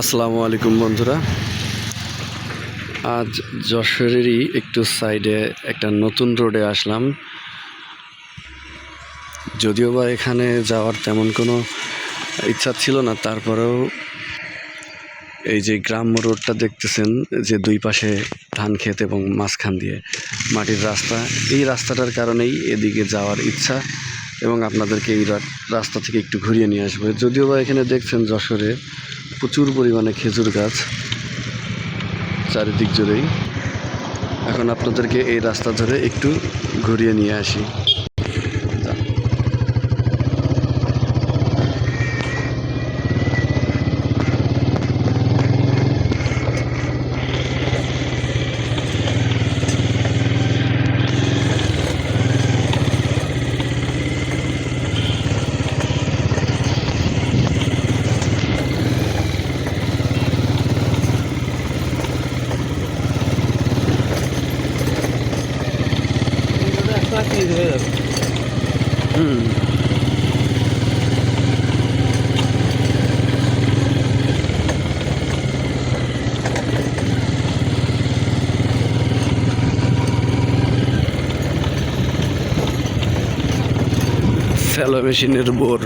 আসসালামু আলাইকুম, বন্ধুরা। আজ যশোরেরই একটু সাইডে একটা নতুন রোডে আসলাম। যদিও বা এখানে যাওয়ার তেমন কোনো ইচ্ছা ছিল না, তারপরেও এই যে গ্রাম্য রোডটা দেখতেছেন, যে দুই পাশে ধান ক্ষেত এবং মাঝখান দিয়ে মাটির রাস্তা, এই রাস্তাটার কারণেই এদিকে যাওয়ার ইচ্ছা এবং আপনাদেরকে এই রাস্তা থেকে একটু ঘুরিয়ে নিয়ে আসব। যদিও বা এখানে দেখছেন যশোরে প্রচুর পরিমাণে খেজুর গাছ চারিদিক জুড়েই। এখন আপনাদেরকে এই রাস্তা ধরে একটু ঘুরিয়ে নিয়ে আসি যা। হুম স্যালো মেশিনের বোর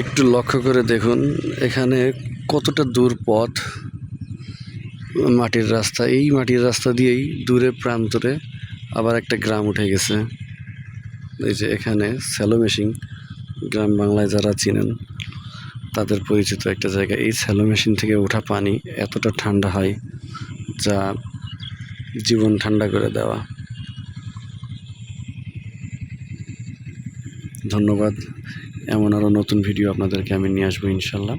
একটু লক্ষ্য করে দেখুন এখানে কতটা দূর পথ মাটির রাস্তা? এই মাটির রাস্তা দিয়েই দূরে প্রান্তরে আবার একটা গ্রাম উঠে গেছে। এই যে এখানে স্যালো মেশিন, গ্রাম বাংলায় যারা চিনেন তাদের পরিচিত একটা জায়গা। এই স্যালো মেশিন থেকে ওঠা পানি এতটা ঠান্ডা হয় যা জীবন ঠান্ডা করে দেওয়া। ধন্যবাদ। এমন আরও নতুন ভিডিও আপনাদেরকে আমি নিয়ে আসব ইনশাল্লাহ।